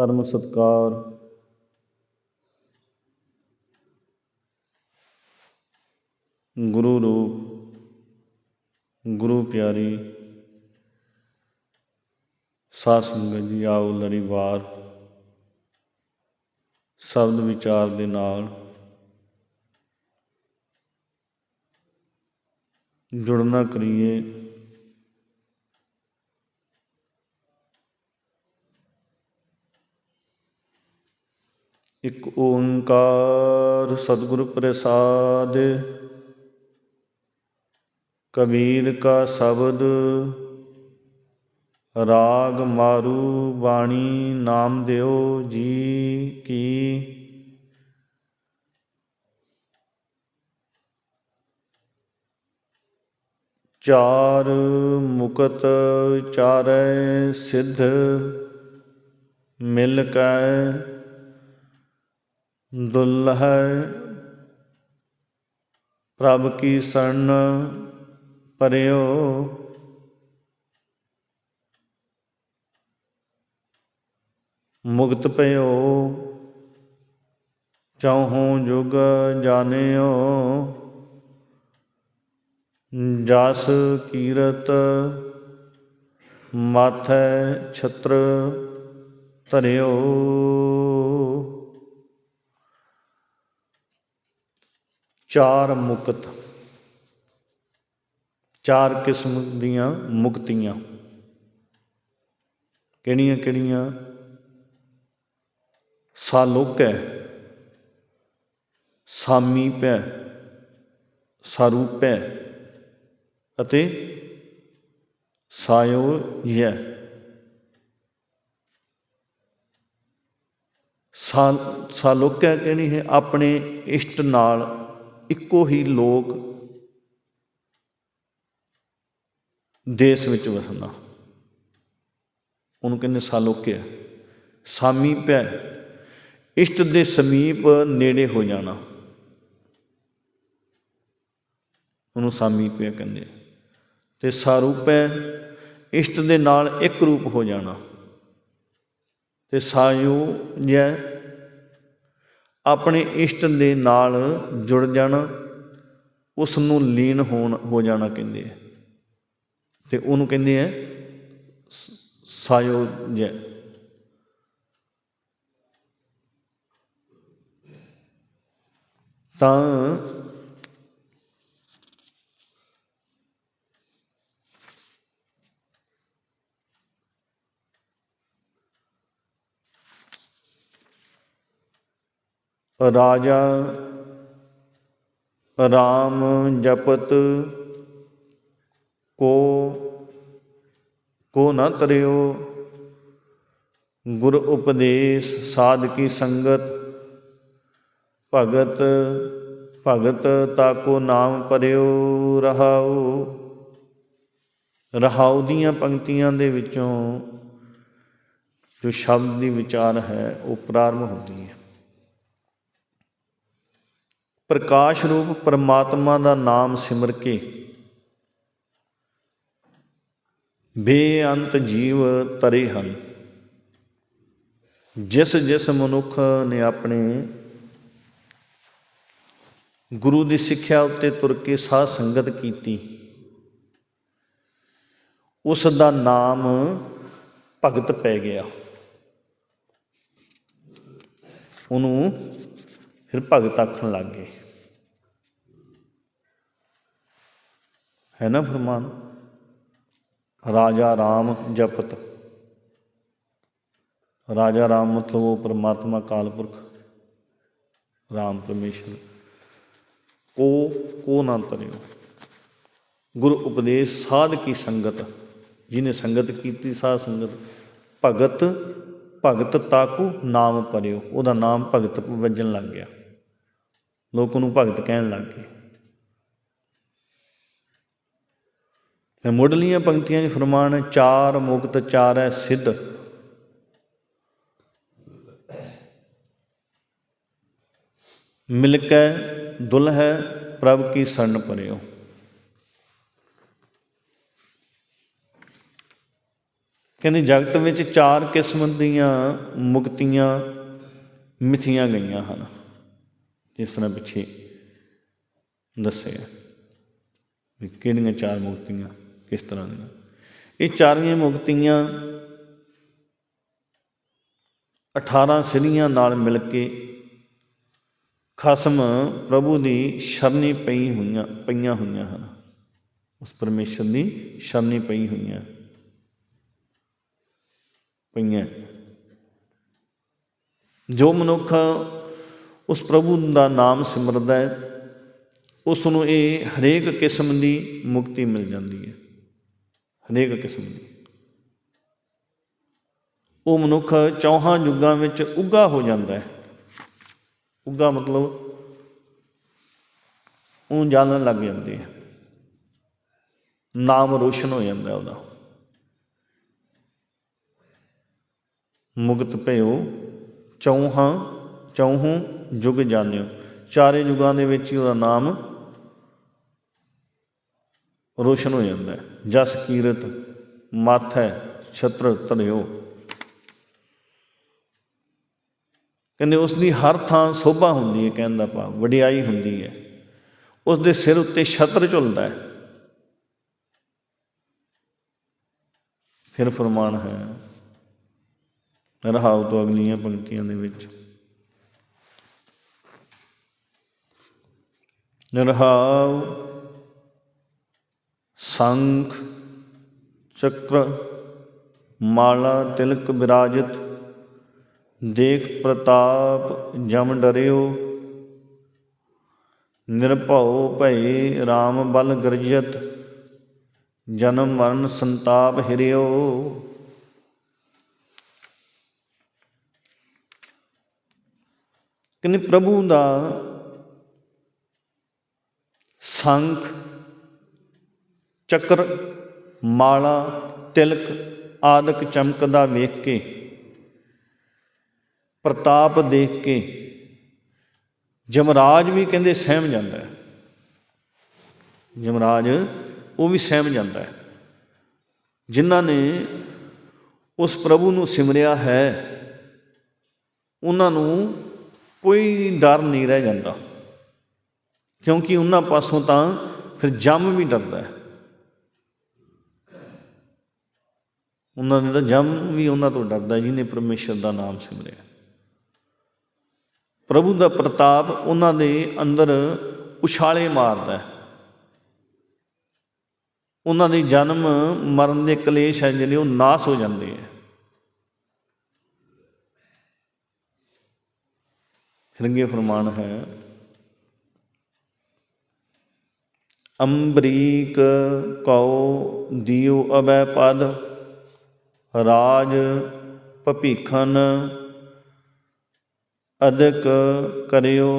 ਪਰਮ ਸਤਕਾਰ। ਗੁਰੂ ਰੂਪ, ਗੁਰੂ ਪਿਆਰੀ, ਸਾਧ ਸੰਗਤ ਜੀ, ਆਓ ਲੜੀਵਾਰ ਸ਼ਬਦ ਵਿਚਾਰ ਦੇ ਨਾਲ ਜੁੜਨਾ ਕਰੀਏ। ਇੱਕ ਓੰਕਾਰ ਸਤਿਗੁਰ ਪ੍ਰਸਾਦ, ਕਬੀਰ ਕਾ ਸ਼ਬਦ, ਰਾਗ ਮਾਰੂ ਬਾਣੀ ਨਾਮ ਦਿਓ ਜੀ ਕੀ। ਚਾਰ ਮੁਕਤ ਚਾਰੈ ਸਿੱਧ, ਮਿਲ ਕੈ ਦੁਲਹੈ ਪ੍ਰਭ ਕੀ ਸਰਨ ਪਰਿਓ। ਮੁਕਤ ਭਇਓ। ਚਾਹੋਂ ਜੁਗ ਜਾਣਿਓ। ਜਸ ਕੀਰਤ ਮਾਥੈ ਛਤਰ ਧਰਿਓ। ਚਾਰ ਮੁਕਤ। ਚਾਰ ਕਿਸਮ ਦੀਆਂ ਮੁਕਤੀਆਂ। ਕਿਹੜੀਆਂ ਕਿਹੜੀਆਂ? ਸਾਲੋਕ ਹੈ ਸਾਲੋਕੈ ਸਾਮੀਪੈ ਸਾਰੂਪੈ ਅਤੇ ਸਾਯੋਯ ਸਾਲ ਸਾਲੋਕਿਆ ਕਹਿਣੀ ਹੈ? ਆਪਣੇ ਇਸ਼ਟ ਨਾਲ ਇੱਕੋ ਹੀ ਲੋਕ ਦੇਸ਼ ਵਿੱਚ ਵਸਣਾ ਉਹਨੂੰ ਕਹਿੰਦੇ ਸਾਲੋਕਿਆ। ਸਾਮੀ ਪੈ ਇਸ਼ਟ ਦੇ ਸਮੀਪ ਨੇੜੇ ਹੋ ਜਾਣਾ। ਉਹਨੂੰ ਸਾਮੀ ਸਾਮੀਪਿਆ ਕਹਿੰਦੇ ਆ। ਤੇ ਸਾਰੂਪੈ ਇਸ਼ਟ ਦੇ ਨਾਲ ਇੱਕ ਰੂਪ ਹੋ ਜਾਣਾ। ਤੇ ਸਾਯੂ ਜੈ ਆਪਣੇ ਇਸ਼ਟ ਦੇ ਨਾਲ ਜੁੜ ਜਾਣਾ ਉਸ ਨੂੰ ਲੀਨ ਹੋਣ, ਹੋ ਜਾਣਾ ਕਹਿੰਦੇ ਆ। ਤੇ ਉਹਨੂੰ ਕਹਿੰਦੇ ਆ ਸਾਯੋ ਜੈ ਤਾਂ ਰਾਜਾ ਰਾਮ ਜਪਤ ਕੋ ਕੋ ਨ ਤਰਿਓ। ਗੁਰ ਉਪਦੇਸ਼ ਸਾਧ ਕੀ ਸੰਗਤ, ਭਗਤ ਭਗਤ ਤਾਕੋ ਨਾਮ ਪਰਿਓ ਰਹਾਉ। ਰਹਾਉ ਦੀਆਂ ਪੰਕਤੀਆਂ ਦੇ ਵਿੱਚੋਂ ਜੋ ਸ਼ਬਦ ਦੀ ਵਿਚਾਰ ਹੈ, ਉਹ ਪ੍ਰਾਰੰਭ ਹੁੰਦੀ ਹੈ। ਪ੍ਰਕਾਸ਼ ਰੂਪ ਪਰਮਾਤਮਾ ਦਾ ਨਾਮ ਸਿਮਰ ਕੇ। ਬੇਅੰਤ ਜੀਵ ਤਰੇ ਹਨ। ਜਿਸ ਜਿਸ ਮਨੁੱਖ ਨੇ ਆਪਣੇ ਗੁਰੂ ਦੀ ਸਿੱਖਿਆ ਉੱਤੇ ਤੁਰ ਕੇ ਸਾਧ ਸੰਗਤ ਕੀਤੀ, ਉਸ ਦਾ ਨਾਮ ਭਗਤ ਪੈ ਗਿਆ। ਉਹਨੂੰ ਫਿਰ ਭਗਤ ਆਖਣ ਲੱਗ ਗਏ ਹੈ ਨਾ ਫਰਮਾਨ? ਰਾਜਾ ਰਾਮ ਜਪਤ। ਰਾਜਾ ਰਾਮ ਮਤਲਬ ਉਹ ਪਰਮਾਤਮਾ ਕਾਲਪੁਰਖ, ਰਾਮ ਪਰਮੇਸ਼ਰ। ਕੋ ਕੋ ਨਾ ਤਰਿਓ ਗੁਰੂ ਉਪਦੇਸ਼ ਸਾਧ ਕੀ ਸੰਗਤ, ਜਿਹਨੇ ਸੰਗਤ ਕੀਤੀ ਸਾਧ ਸੰਗਤ, ਭਗਤ ਭਗਤ ਤਾਕੂ ਨਾਮ ਪਰਿਓ ਉਹਦਾ ਨਾਮ ਭਗਤ ਵੱਜਣ ਲੱਗ ਗਿਆ। ਲੋਕ ਉਹਨੂੰ ਭਗਤ ਕਹਿਣ ਲੱਗ ਗਏ। ਮੁੱਢਲੀਆਂ ਪੰਕਤੀਆਂ 'ਚ ਫਰਮਾਨ, ਚਾਰ ਮੁਕਤ, ਚਾਰੈ ਸਿੱਧ। ਮਿਲ ਕੇ ਦੁਲਹਿ ਪ੍ਰਭ ਕੀ ਸਰਨ ਪਰਿਓ। ਕਹਿੰਦੇ ਜਗਤ ਵਿੱਚ ਚਾਰ ਕਿਸਮ ਦੀਆਂ ਮੁਕਤੀਆਂ ਮਿਥੀਆਂ ਗਈਆਂ ਹਨ। ਜਿਸ ਤਰ੍ਹਾਂ ਪਿੱਛੇ ਦੱਸਿਆ ਕਿਹੜੀਆਂ ਚਾਰ ਮੁਕਤੀਆਂ? ਕਿਸ ਤਰ੍ਹਾਂ ਦੀਆਂ? ਇਹ ਚਾਰੀਆਂ ਮੁਕਤੀਆਂ 18 ਸਿੜੀਆਂ ਨਾਲ ਮਿਲ ਕੇ ਖਸਮ ਪ੍ਰਭੂ ਦੀ ਸ਼ਰਨੀ ਪਈ ਹੋਈਆਂ, ਪਈਆਂ ਹੋਈਆਂ ਹਨ। ਉਸ ਪਰਮੇਸ਼ਰ ਦੀ ਸ਼ਰਨੀ ਪਈ ਹੋਈਆਂ, ਪਈਆਂ। ਜੋ ਮਨੁੱਖ ਉਸ ਪ੍ਰਭੂ ਦਾ ਨਾਮ ਸਿਮਰਦਾ ਹੈ, ਉਸ ਨੂੰ ਇਹ ਹਰੇਕ ਕਿਸਮ ਦੀ ਮੁਕਤੀ ਮਿਲ ਜਾਂਦੀ ਹੈ। ਹਰੇਕ ਕਿਸਮ ਦੀ। ਉਹ ਮਨੁੱਖ ਚੌਹਾਂ ਯੁੱਗਾਂ ਵਿੱਚ ਉੱਗਾ ਹੋ ਜਾਂਦਾ ਹੈ। ਉੱਗਾ ਮਤਲਬ ਉਹ ਜਾਣਨ ਲੱਗ ਜਾਂਦੇ ਹੈ। ਨਾਮ ਰੋਸ਼ਨ ਹੋ ਜਾਂਦਾ ਉਹਦਾ। ਮੁਕਤ ਭਇਓ, ਚੌਹਾਂ, ਚੌਹੋਂ ਯੁਗ ਜਾਣਿਓ। ਚਾਰੇ ਯੁਗਾਂ ਦੇ ਵਿੱਚ ਹੀ ਉਹਦਾ ਨਾਮ ਰੋਸ਼ਨ ਹੋ ਜਾਂਦਾ ਹੈ। ਜਸ ਕੀਰਤ, ਮੱਥ ਹੈ, ਛਤਰ ਧਰਿਓ। ਕਹਿੰਦੇ ਉਸ ਦੀ ਹਰ ਥਾਂ ਸੋਭਾ ਹੁੰਦੀ ਹੈ ਕਹਿਣ ਦਾ ਭਾਵ, ਵਡਿਆਈ ਹੁੰਦੀ ਹੈ। ਉਸ ਦੇ ਸਿਰ ਉੱਤੇ ਛਤਰ ਝੁਲਦਾ ਹੈ। ਫਿਰ ਫਰਮਾਨ ਹੈ, ਰਹਾਉ ਤੋਂ ਅਗਲੀਆਂ ਪੰਕਤੀਆਂ ਦੇ ਵਿੱਚ। ਨਿਰਹਾਉ ਸੰਖ, ਚੱਕਰ, ਮਾਲਾ, ਤਿਲਕ ਵਿਰਾਜਤ ਦੇਖ ਪ੍ਰਤਾਪ, ਜਮ ਡਰਿਓ। ਨਿਰਭਉ ਭਈ RAM ਬਲ ਗਰਜਤ, ਜਨਮ ਮਰਨ ਸੰਤਾਪ ਹਿਰਿਓ। ਕਹਿੰਦੇ ਪ੍ਰਭੂ ਦਾ ਸੰਖ ਚੱਕਰ, ਮਾਲਾ, ਤਿਲਕ ਆਦਿਕ ਚਮਕਦਾ ਵੇਖ ਕੇ, ਪ੍ਰਤਾਪ ਦੇਖ ਕੇ, ਜਮਰਾਜ ਵੀ ਕਹਿੰਦੇ ਸਹਿਮ ਜਾਂਦਾ ਹੈ। ਜਮਰਾਜ ਉਹ ਵੀ ਸਹਿਮ ਜਾਂਦਾ ਹੈ। ਜਿਨ੍ਹਾਂ ਨੇ ਉਸ ਪ੍ਰਭੂ ਨੂੰ ਸਿਮਰਿਆ ਹੈ, ਉਹਨਾਂ ਨੂੰ ਕੋਈ ਡਰ ਨਹੀਂ ਰਹਿ ਜਾਂਦਾ। ਕਿਉਂਕਿ ਉਹਨਾਂ ਪਾਸੋਂ ਤਾਂ ਫਿਰ ਜੰਮ ਵੀ ਡਰਦਾ ਹੈ। ਉਹਨਾਂ ਨੇ ਤਾਂ ਜੰਮ ਵੀ ਉਹਨਾਂ ਤੋਂ ਡਰਦਾ ਜਿਹਨੇ ਪਰਮੇਸ਼ਰ ਦਾ ਨਾਮ ਸਿਮਰਿਆ। ਪ੍ਰਭੂ ਦਾ ਪ੍ਰਤਾਪ ਉਹਨਾਂ ਦੇ ਅੰਦਰ ਉਛਾਲੇ ਮਾਰਦਾ ਹੈ। ਉਹਨਾਂ ਦੇ ਜਨਮ ਮਰਨ ਦੇ ਕਲੇਸ਼ ਹੈ ਜਿਹੜੇ ਉਹ ਨਾਸ ਹੋ ਜਾਂਦੇ ਹੈ। ਫਿਰੰਗੇ ਫਰਮਾਨ ਹੈ, ਅੰਬਰੀਕ ਕਉ ਦਿਓ ਅਬੈ ਪਦ। ਰਾਜ ਭਪੀਖਨ ਅਦਕ ਕਰਿਓ।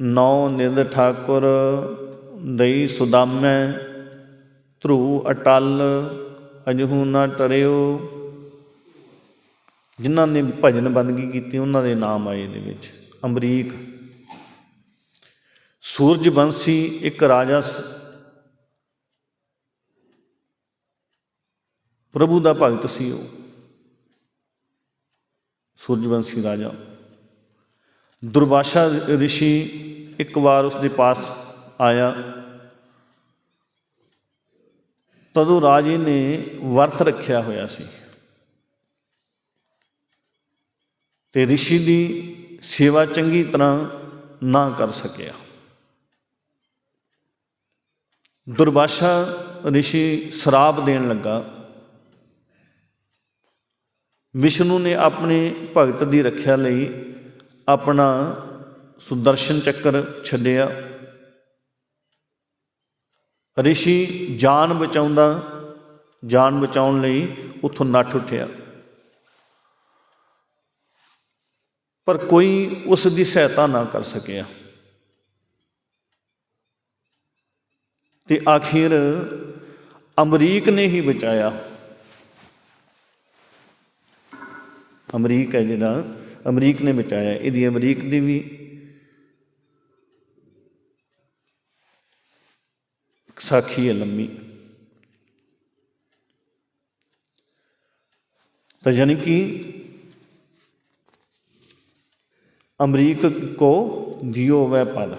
ਨੌ ਨਿੰਦ ਠਾਕੁਰ ਦਈ ਸੁਦਾਮੈ, ਧਰੂ ਅਟਲ ਅਜਹੂ ਨਾ ਟਰਿਓ। ਜਿਨ੍ਹਾਂ ਨੇ ਭਜਨ ਬੰਦਗੀ ਕੀਤੀ, ਉਹਨਾਂ ਦੇ ਨਾਮ ਆਏ ਦੇ ਵਿੱਚ। ਅਮਰੀਕ ਸੂਰਜਵੰਸੀ ਇੱਕ ਰਾਜਾ ਸੀ ਪ੍ਰਭੂ ਦਾ ਭਗਤ ਸੀ ਉਹ। ਸੂਰਜਵੰਸ਼ੀ ਰਾਜਾ। ਦੁਰਵਾਸ਼ਾ ਰਿਸ਼ੀ ਇੱਕ ਵਾਰ ਉਸ ਦੇ ਪਾਸ ਆਇਆ। ਤਦੋਂ ਰਾਜੇ ਨੇ ਵਰਤ ਰੱਖਿਆ ਹੋਇਆ ਸੀ। ਤੇ ਰਿਸ਼ੀ ਦੀ ਸੇਵਾ ਚੰਗੀ ਤਰ੍ਹਾਂ ਨਾ ਕਰ ਸਕਿਆ। ਦੁਰਵਾਸ਼ਾ ਰਿਸ਼ੀ ਸ਼ਰਾਪ ਦੇਣ ਲੱਗਾ। ਵਿਸ਼ਨੂੰ ਨੇ ਆਪਣੇ ਭਗਤ ਦੀ ਰੱਖਿਆ ਲਈ ਆਪਣਾ ਸੁਦਰਸ਼ਨ ਚੱਕਰ ਛੱਡਿਆ। ਰਿਸ਼ੀ ਜਾਨ ਬਚਾਉਂਦਾ, ਜਾਨ ਬਚਾਉਣ ਲਈ ਉੱਥੋਂ ਨੱਠ ਉੱਠਿਆ। ਪਰ ਕੋਈ ਉਸ ਦੀ ਸਹਾਇਤਾ ਨਾ ਕਰ ਸਕਿਆ। ਤੇ ਆਖਿਰ ਅਮਰੀਕ ਨੇ ਹੀ ਬਚਾਇਆ। ਅਮਰੀਕ ਹੈ ਜਿਹੜਾ, ਅਮਰੀਕ ਨੇ ਬਚਾਇਆ ਇਹਦੀ ਅਮਰੀਕ ਦੀ ਵੀ ਸਾਖੀ ਹੈ ਲੰਮੀ। ਤਾਂ ਯਾਨੀ ਕਿ ਅਮਰੀਕ को दियो वह पद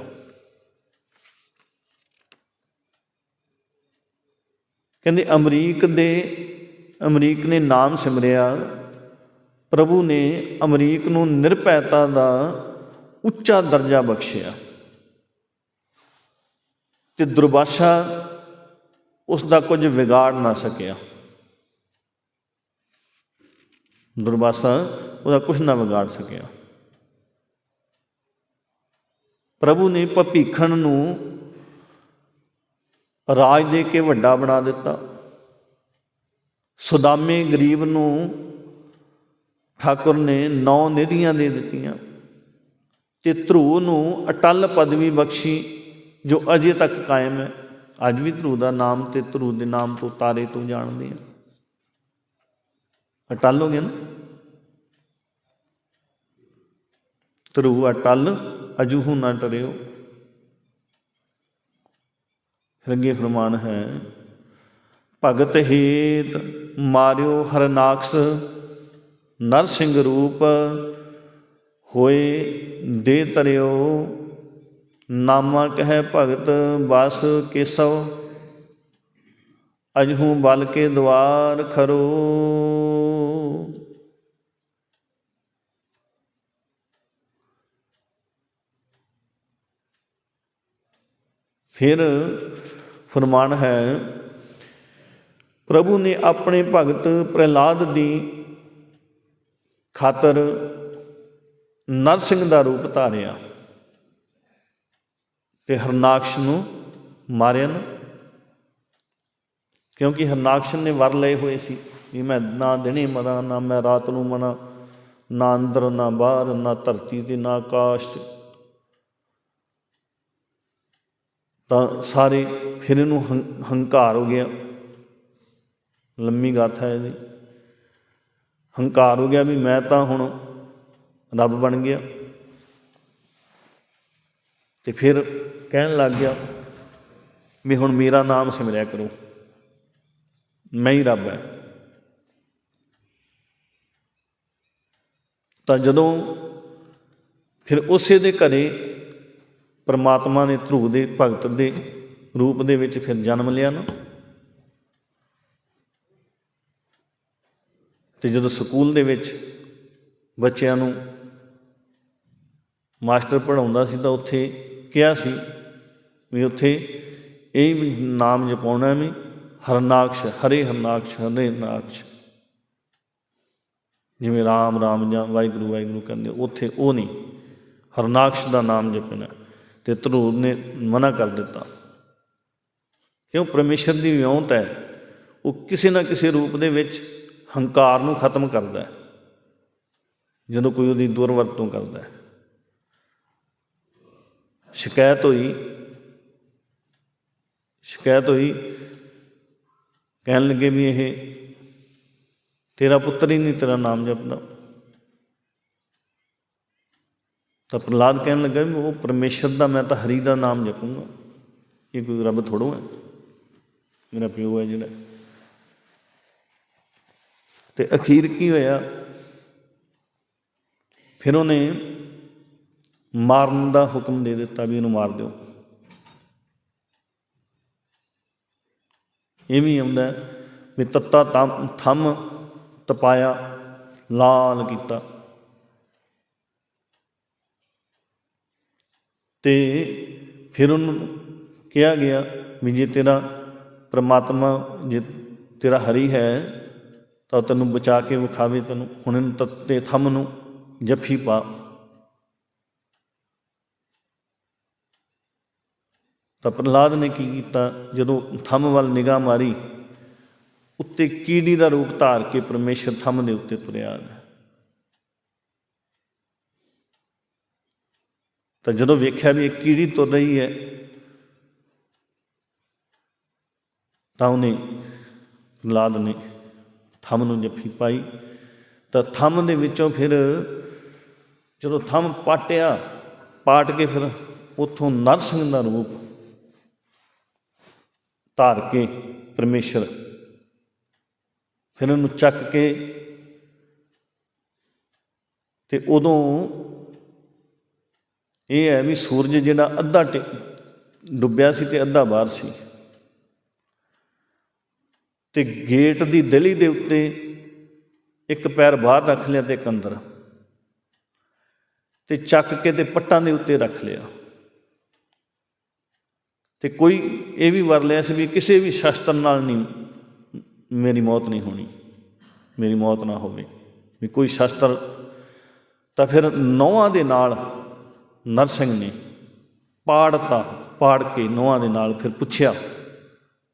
ਕਹਿੰਦੇ ਅਮਰੀਕ ਦੇ, ਅਮਰੀਕ ਨੇ ਨਾਮ ਸਿਮਰਿਆ। ਪ੍ਰਭੂ ਨੇ ਅਮਰੀਕ ਨੂੰ ਨਿਰਭੈਤਾ ਦਾ ਉੱਚਾ ਦਰਜਾ ਬਖਸ਼ਿਆ। ਤੇ ਦੁਰਵਾਸ਼ਾ ਉਸ ਦਾ ਕੁਝ ਵਿਗਾੜ ਨਾ ਸਕਿਆ। ਦੁਰਵਾਸਾ ਉਹਦਾ ਕੁਝ ਨਾ ਵਿਗਾੜ ਸਕਿਆ। ਪ੍ਰਭੂ ਨੇ ਭਪੀਖਣ ਨੂੰ ਰਾਜ ਦੇ ਕੇ ਵੱਡਾ ਬਣਾ ਦਿੱਤਾ। ਸੁਦਾਮੇ ਗਰੀਬ ਨੂੰ ਠਾਕੁਰ ਨੇ ਨੌ ਨਿਧੀਆਂ ਦੇ ਦਿੱਤੀਆਂ ਤੇ ਧਰੂ ਨੂੰ ਅਟਲ ਪਦਵੀ ਬਖਸ਼ੀ, ਜੋ ਅਜੇ ਤੱਕ ਕਾਇਮ ਹੈ। ਅੱਜ ਵੀ ਧਰੂ ਦਾ ਨਾਮ ਤੇ ਧਰੂ ਦੇ ਨਾਮ ਤੋਂ ਤਾਰੇ ਤੋਂ ਜਾਣਦੇ ਆ। ਅਟਲ ਹੋ ਗਿਆ ਨਾ? ਧਰੂ ਅਟਲ, ਅਜੂਹੂ ਨਾ ਟਰਿਓ। ਰੰਗੇ ਫਰਮਾਨ ਹੈ, ਭਗਤ ਹੇਤ ਮਾਰਿਓ ਹਰਨਾਕਸ ਨਰ ਸਿੰਘ ਰੂਪ ਹੋਏ ਦੇ ਤਰਿਓ ਨਾਮਾ ਕਹੈ ਭਗਤ ਬਸ ਕੇਸਵ, ਅਜਹੂ ਬਲ ਕੇ ਦਵਾਰ ਖਰੋ। ਫਿਰ ਫਰਮਾਨ ਹੈ, ਪ੍ਰਭੂ ਨੇ ਆਪਣੇ ਭਗਤ ਪ੍ਰਹਿਲਾਦ ਦੀ ਖਾਤਰ ਨਰਸਿੰਘ ਦਾ ਰੂਪ ਧਾਰਿਆ ਤੇ ਹਰਨਾਕਸ਼ ਨੂੰ ਮਾਰਿਆ ਨਾ। ਕਿਉਂਕਿ ਹਰਨਾਕਸ਼ ਨੇ ਵਰ ਲਏ ਹੋਏ ਸੀ ਵੀ ਮੈਂ ਨਾ ਦਿਨੇ ਮਰਾਂ, ਨਾ ਮੈਂ ਰਾਤ ਨੂੰ ਮਰਾਂ, ਨਾ ਅੰਦਰ, ਨਾ ਬਾਹਰ, ਨਾ ਧਰਤੀ ਤੇ, ਨਾ ਆਕਾਸ਼ ਤਾਂ। ਸਾਰੇ ਫਿਰ ਇਹਨੂੰ ਹੰ- ਹੰਕਾਰ ਹੋ ਗਿਆ। ਲੰਮੀ ਗਾਥਾ ਹੈ ਇਹਦੀ। ਹੰਕਾਰ ਹੋ ਗਿਆ ਵੀ ਮੈਂ ਤਾਂ ਹੁਣ ਰੱਬ ਬਣ ਗਿਆ। ਤੇ ਫਿਰ ਕਹਿਣ ਲੱਗ ਗਿਆ ਵੀ ਹੁਣ ਮੇਰਾ ਨਾਮ ਸਿਮਰਿਆ ਕਰੋ। ਮੈਂ ਹੀ ਰੱਬ ਹੈ। ਤਾਂ ਜਦੋਂ ਫਿਰ ਉਸੇ ਦੇ ਘਰੇ ਪਰਮਾਤਮਾ ਨੇ ਧਰੂ ਦੇ ਭਗਤ ਦੇ ਰੂਪ ਦੇ ਵਿੱਚ ਫਿਰ ਜਨਮ ਲਿਆ ਨਾ ਤੇ ਜਦੋਂ ਸਕੂਲ ਦੇ ਵਿੱਚ ਬੱਚਿਆਂ ਨੂੰ ਮਾਸਟਰ ਪੜਾਉਂਦਾ ਸੀ ਤਾਂ ਉੱਥੇ ਕਿਹਾ ਸੀ ਵੀ ਉੱਥੇ ਇਹ ਨਾਮ ਜਪਾਉਣਾ ਵੀ ਹਰਨਾਕਸ਼, ਹਰੇ ਹਰਨਾਕਸ਼ ਹਰੇ ਹਰਨਾਕਸ਼। ਜਿਵੇਂ ਰਾਮ ਰਾਮ ਜਾਂ ਵਾਹਿਗੁਰੂ ਵਾਹਿਗੁਰੂ ਕਹਿੰਦੇ, ਉੱਥੇ ਉਹ ਨਹੀਂ, ਹਰਨਾਕਸ਼ ਦਾ ਨਾਮ ਜਪਣਾ। ਤੇ ਧਰੂਰ ਨੇ ਮਨਾ ਕਰ ਦਿੱਤਾ। ਕਿਉਂ? ਪਰਮੇਸ਼ਰ ਦੀ ਵਿਉਂਤ ਹੈ। ਉਹ ਕਿਸੇ ਨਾ ਕਿਸੇ ਰੂਪ ਦੇ ਵਿੱਚ ਹੰਕਾਰ ਨੂੰ ਖਤਮ ਕਰਦਾ ਹੈ। ਜਦੋਂ ਕੋਈ ਉਹਦੀ ਦੁਰਵਰਤੋਂ ਕਰਦਾ ਹੈ। ਸ਼ਿਕਾਇਤ ਹੋਈ ਸ਼ਿਕਾਇਤ ਹੋਈ, ਕਹਿਣ ਲੱਗੇ ਵੀ ਇਹ ਤੇਰਾ ਪੁੱਤਰ ਹੀ ਨਹੀਂ, ਤੇਰਾ ਨਾਮ ਜਪਦਾ। ਤਾਂ ਪ੍ਰਹਲਾਦ ਕਹਿਣ ਲੱਗਾ ਵੀ ਉਹ ਪਰਮੇਸ਼ਰ ਦਾ, ਮੈਂ ਤਾਂ ਹਰੀ ਦਾ ਨਾਮ ਜਪੂੰਗਾ। ਇਹ ਕੋਈ ਰੱਬ ਥੋੜੋ ਹੈ। ਮੇਰਾ ਪਿਓ ਹੈ ਜਿਹੜਾ। ਤੇ ਅਖੀਰ ਕੀ ਹੋਇਆ? ਫਿਰ ਉਹਨੇ ਮਾਰਨ ਦਾ ਹੁਕਮ ਦੇ ਦਿੱਤਾ ਵੀ ਇਹਨੂੰ ਮਾਰ ਦਿਓ। ਇਹ ਵੀ ਆਉਂਦਾ ਵੀ ਤੱਤਾ ਥੰਮ ਤਪਾਇਆ, ਲਾਲ ਕੀਤਾ। ਤੇ ਫਿਰ ਉਹਨੂੰ ਕਿਹਾ ਗਿਆ ਵੀ ਜੇ ਤੇਰਾ ਪ੍ਰਮਾਤਮਾ, ਜੇ ਤੇਰਾ ਹਰੀ ਹੈ ਤਾਂ ਤੈਨੂੰ ਬਚਾ ਕੇ ਵਿਖਾਵੇ ਤੈਨੂੰ। ਹੁਣ ਤੱਤੇ ਥੰਮ ਨੂੰ ਜੱਫੀ ਪਾ। ਤਾਂ ਪ੍ਰਹਲਾਦ ਨੇ ਕੀ ਕੀਤਾ? ਜਦੋਂ ਥੰਮ ਵੱਲ ਨਿਗਾਹ ਮਾਰੀ, ਉੱਤੇ ਕੀੜੀ ਦਾ ਰੂਪ ਧਾਰ ਕੇ ਪਰਮੇਸ਼ਰ ਥੰਮ ਦੇ ਉੱਤੇ ਤੁਰਿਆ ਤਾਂ ਜਦੋਂ ਵੇਖਿਆ ਵੀ ਇਹ ਕੀੜੀ ਤੁਰ ਰਹੀ ਹੈ, ਤਾਂ ਉਹਨੇ ਪ੍ਰਹਲਾਦ ਨੇ ਥੰਮ ਨੂੰ ਜੱਫੀ ਪਾਈ, ਤਾਂ ਥੰਮ ਦੇ ਵਿੱਚੋਂ ਫਿਰ ਜਦੋਂ ਥੰਮ ਪਾਟਿਆ, ਪਾਟ ਕੇ ਫਿਰ ਉਥੋਂ ਨਰਸਿੰਘ ਦਾ ਰੂਪ ਧਾਰ ਕੇ ਪਰਮੇਸ਼ਰ ਫਿਰ ਉਹਨੂੰ ਚੱਕ ਕੇ ਤੇ ਉਦੋਂ ਇਹ ਹੈ ਵੀ ਸੂਰਜ ਜਿਹੜਾ ਅੱਧਾ ਟਿ- ਡੁੱਬਿਆ ਸੀ ਤੇ ਅੱਧਾ ਬਾਹਰ ਸੀ। ਤੇ ਗੇਟ ਦੀ ਦਲੀ ਦੇ ਉੱਤੇ ਇੱਕ ਪੈਰ ਬਾਹਰ ਰੱਖ ਲਿਆ ਤੇ ਇੱਕ ਅੰਦਰ। ਤੇ ਚੱਕ ਕੇ ਤੇ ਪੱਟਾਂ ਦੇ ਉੱਤੇ ਰੱਖ ਲਿਆ। ਤੇ ਕੋਈ ਇਹ ਵੀ ਵਰ ਲਿਆ ਸੀ ਵੀ ਕਿਸੇ ਵੀ ਸ਼ਸਤਰ ਨਾਲ ਨਹੀਂ, ਮੇਰੀ ਮੌਤ ਨਹੀਂ ਹੋਣੀ, ਮੇਰੀ ਮੌਤ ਨਾ ਹੋਵੇ। ਵੀ ਕੋਈ ਸ਼ਸਤਰ, ਤਾਂ ਫਿਰ ਨੌਹਾਂ ਦੇ ਨਾਲ ਨਰਸਿੰਘ ਨੇ ਪਾੜਤਾ, ਪਾੜ ਕੇ ਨੌਹਾਂ ਦੇ ਨਾਲ ਫਿਰ ਪੁੱਛਿਆ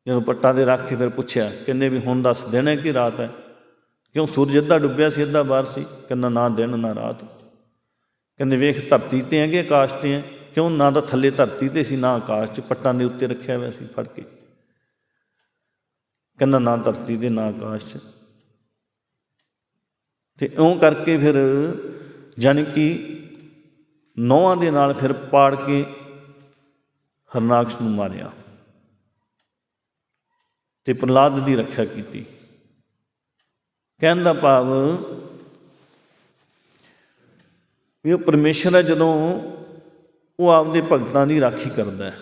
ਜਦੋਂ ਪੱਟਾਂ ਦੇ ਰੱਖ ਕੇ ਫਿਰ ਪੁੱਛਿਆ, ਕਹਿੰਦੇ ਵੀ ਹੁਣ ਦੱਸ ਦਿਨ ਹੈ ਕਿ ਰਾਤ ਹੈ? ਕਿਉਂ ਸੂਰਜ ਅੱਧਾ ਡੁੱਬਿਆ ਸੀ, ਅੱਧਾ ਬਾਹਰ ਸੀ? ਕਹਿੰਦਾ, ਨਾ ਦਿਨ, ਨਾ ਰਾਤ। ਕਹਿੰਦੇ, ਵੇਖ, ਧਰਤੀ ਤੇ ਹੈਗੇ ਆਕਾਸ਼ ਤੇ ਹੈ। ਕਿਉਂ ਨਾ ਤਾਂ ਥੱਲੇ ਧਰਤੀ ਤੇ ਸੀ, ਨਾ ਆਕਾਸ਼ 'ਚ ਪੱਟਾਂ ਦੇ ਉੱਤੇ ਰੱਖਿਆ ਹੋਇਆ ਸੀ ਫੜ ਕੇ। ਕਹਿੰਦਾ, ਨਾ ਧਰਤੀ ਤੇ, ਨਾ ਆਕਾਸ਼ 'ਚ। ਤੇ ਇਉਂ ਕਰਕੇ ਫਿਰ ਜਾਣੀ ਕਿ ਨੌਹਾਂ ਦੇ ਨਾਲ ਫਿਰ ਪਾੜ ਕੇ ਹਰਨਾਕਸ਼ ਨੂੰ ਮਾਰਿਆ। ਤੇ ਪ੍ਰਲਾਦ ਦੀ ਰੱਖਿਆ ਕੀਤੀ। ਕਹਿਣ ਦਾ ਭਾਵ ਵੀ ਉਹ ਪਰਮੇਸ਼ਰ ਹੈ ਜਦੋਂ ਉਹ ਆਪਦੇ ਭਗਤਾਂ ਦੀ ਰਾਖੀ ਕਰਦਾ ਹੈ।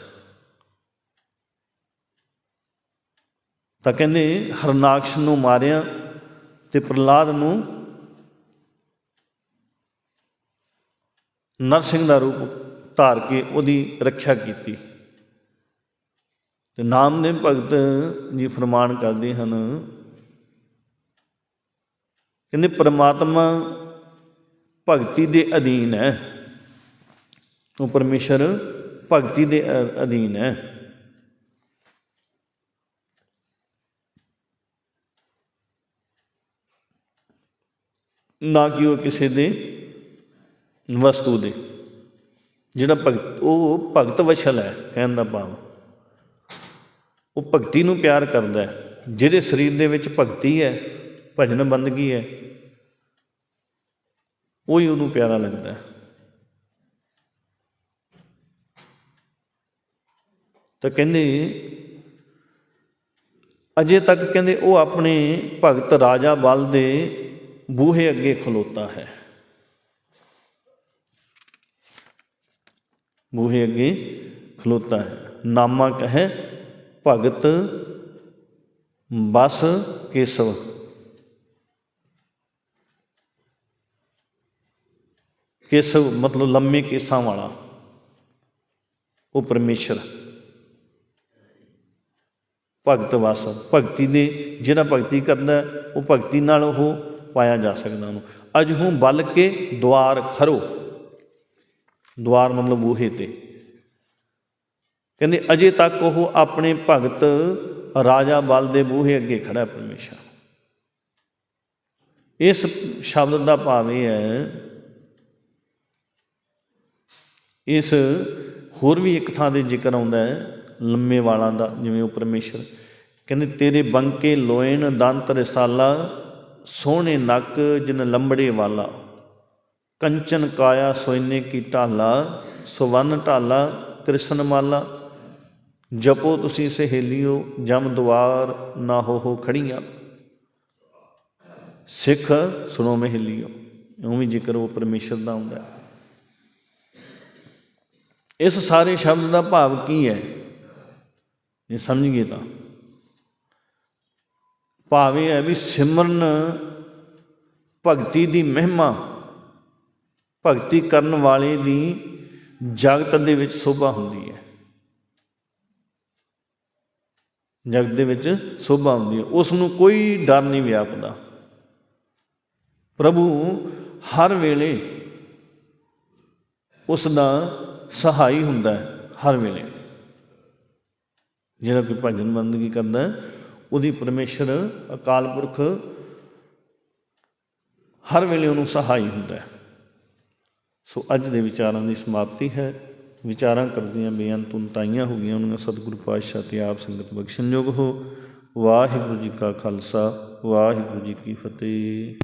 ਤਾਂ ਕਹਿੰਦੇ ਹਰਨਾਕਸ਼ ਨੂੰ ਮਾਰਿਆ ਤੇ ਪ੍ਰਹਲਾਦ ਨੂੰ ਨਰਸਿੰਘ ਦਾ ਰੂਪ ਧਾਰ ਕੇ ਉਹਦੀ ਰੱਖਿਆ ਕੀਤੀ। ਤੇ ਨਾਮਦੇਵ ਭਗਤ ਜੀ ਫਰਮਾਨ ਕਰਦੇ ਹਨ, ਕਹਿੰਦੇ ਪ੍ਰਮਾਤਮਾ ਭਗਤੀ ਦੇ ਅਧੀਨ ਹੈ। ਉਹ ਪਰਮੇਸ਼ਰ ਭਗਤੀ ਦੇ ਅਧੀਨ ਹੈ। ਨਾ ਕਿ ਉਹ ਕਿਸੇ ਦੇ ਵਸਤੂ ਦੇ, ਜਿਹੜਾ ਭਗਤ, ਉਹ ਭਗਤ ਵਸ਼ਲ ਹੈ, ਕਹਿਣ ਦਾ ਭਾਵ। ਉਹ ਭਗਤੀ ਨੂੰ ਪਿਆਰ ਕਰਦਾ ਹੈ। ਜਿਹਦੇ ਸਰੀਰ ਦੇ ਵਿੱਚ ਭਗਤੀ ਹੈ, ਭਜਨ ਬੰਦਗੀ ਹੈ, ਉਹੀ ਉਹਨੂੰ ਪਿਆਰਾ ਲੱਗਦਾ ਹੈ। ਤਾਂ ਕਹਿੰਦੇ, ਅਜੇ ਤੱਕ ਕਹਿੰਦੇ ਉਹ ਆਪਣੇ ਭਗਤ ਰਾਜਾ ਬਲ ਦੇ ਬੂਹੇ ਅੱਗੇ ਖਲੋਤਾ ਹੈ। ਬੂਹੇ ਅੱਗੇ ਖਲੋਤਾ ਹੈ। ਨਾਮਾ ਕਹੇ ਭਗਤ ਬਸ ਕੇਸਵ। ਕੇਸਵ ਮਤਲਬ ਲੰਮੇ ਕੇਸਾਂ ਵਾਲਾ। ਉਹ ਪਰਮੇਸ਼ਰ। ਭਗਤ ਵਸ ਭਗਤੀ ਦੇ ਜਿਹੜਾ ਭਗਤੀ ਕਰਦਾ, ਉਹ ਭਗਤੀ ਨਾਲ ਉਹ ਪਾਇਆ ਜਾ ਸਕਦਾ ਉਹਨੂੰ। ਅਜਹੂ ਬਲ ਕੇ ਦੁਆਰ ਖਰੋ। ਦੁਆਰ ਮਤਲਬ ਬੂਹੇ ਤੇ। ਕਹਿੰਦੇ, ਅਜੇ ਤੱਕ ਉਹ ਆਪਣੇ ਭਗਤ ਰਾਜਾ ਬਲ ਦੇ ਬੂਹੇ ਅੱਗੇ ਖੜਾ ਹੈ ਪਰਮੇਸ਼ਰ। ਇਸ ਸ਼ਬਦ ਦਾ ਭਾਵ ਇਹ ਹੈ, ਇਸ ਹੋਰ ਵੀ ਇੱਕ ਥਾਂ ਦੇ ਜ਼ਿਕਰ ਆਉਂਦਾ ਹੈ, ਲੰਮੇ ਵਾਲਾਂ ਦਾ, ਜਿਵੇਂ ਉਹ ਪਰਮੇਸ਼ਰ ਕਹਿੰਦੇ, ਤੇਰੇ ਬੰਕੇ ਲੋਇਨ ਦੰਤ ਰਸਾਲਾ, ਸੋਹਣੇ ਨੱਕ ਜਿਨ ਲੰਬੜੇ ਵਾਲਾ, ਕੰਚਨ ਕਾਇਆ ਸੋਇਨੇ ਕੀ ਢਾਲਾ, ਸੁਵਨ ਢਾਲਾ, ਕ੍ਰਿਸ਼ਨ ਮਾਲਾ ਜਪੋ ਤੁਸੀਂ ਸਹੇਲਿਓ, ਜਮ ਦੁਆਰ ਨਾ ਹੋ ਹੋ ਖੜੀਆਂ। ਸਿੱਖ, ਸੁਣੋ ਮਹਿਲੀਓ, ਇਉਂ ਜ਼ਿਕਰ ਉਹ ਪਰਮੇਸ਼ਰ ਦਾ ਹੁੰਦਾ ਇਸ ਸਾਰੇ ਸ਼ਬਦ ਦਾ ਭਾਵ ਕੀ ਹੈ? ਇਹ ਸਮਝੀਏ ਤਾਂ। ਭਾਵ ਇਹ ਹੈ ਵੀ ਸਿਮਰਨ ਭਗਤੀ ਦੀ ਮਹਿਮਾ, ਭਗਤੀ ਕਰਨ ਵਾਲੇ ਦੀ ਜਗਤ ਦੇ ਵਿੱਚ ਸੋਭਾ ਹੁੰਦੀ ਹੈ। ਜਗਤ ਦੇ ਵਿੱਚ ਸੋਭਾ ਹੁੰਦੀ ਹੈ। ਉਸ ਨੂੰ ਕੋਈ ਡਰ ਨਹੀਂ ਵਿਆਪਦਾ ਪ੍ਰਭੂ ਹਰ ਵੇਲੇ ਉਸ ਦਾ ਸਹਾਈ ਹੁੰਦਾ ਹੈ, ਹਰ ਵੇਲੇ। ਜਿਹੜਾ ਕੋਈ ਭਜਨ ਬੰਦਗੀ ਕਰਦਾ ਉਹਦੀ ਪਰਮੇਸ਼ਰ, ਅਕਾਲ ਪੁਰਖ ਹਰ ਵੇਲੇ ਉਹਨੂੰ ਸਹਾਈ ਹੁੰਦਾ ਹੈ। ਸੋ ਅੱਜ ਦੇ ਵਿਚਾਰਾਂ ਦੀ ਸਮਾਪਤੀ ਹੈ। ਵਿਚਾਰਾਂ ਕਰਦੀਆਂ ਬੇਅੰਤ ਉਨਤਾਈਆਂ ਹੋ ਗਈਆਂ, ਉਹਨਾਂ ਸਤਿਗੁਰੂ ਪਾਤਸ਼ਾਹ ਤੇ ਆਪ ਸੰਗਤ ਬਖਸ਼ਣਯੋਗ ਹੋ। ਵਾਹਿਗੁਰੂ ਜੀ ਕਾ ਖਾਲਸਾ, ਵਾਹਿਗੁਰੂ ਜੀ ਕੀ ਫਤਿਹ।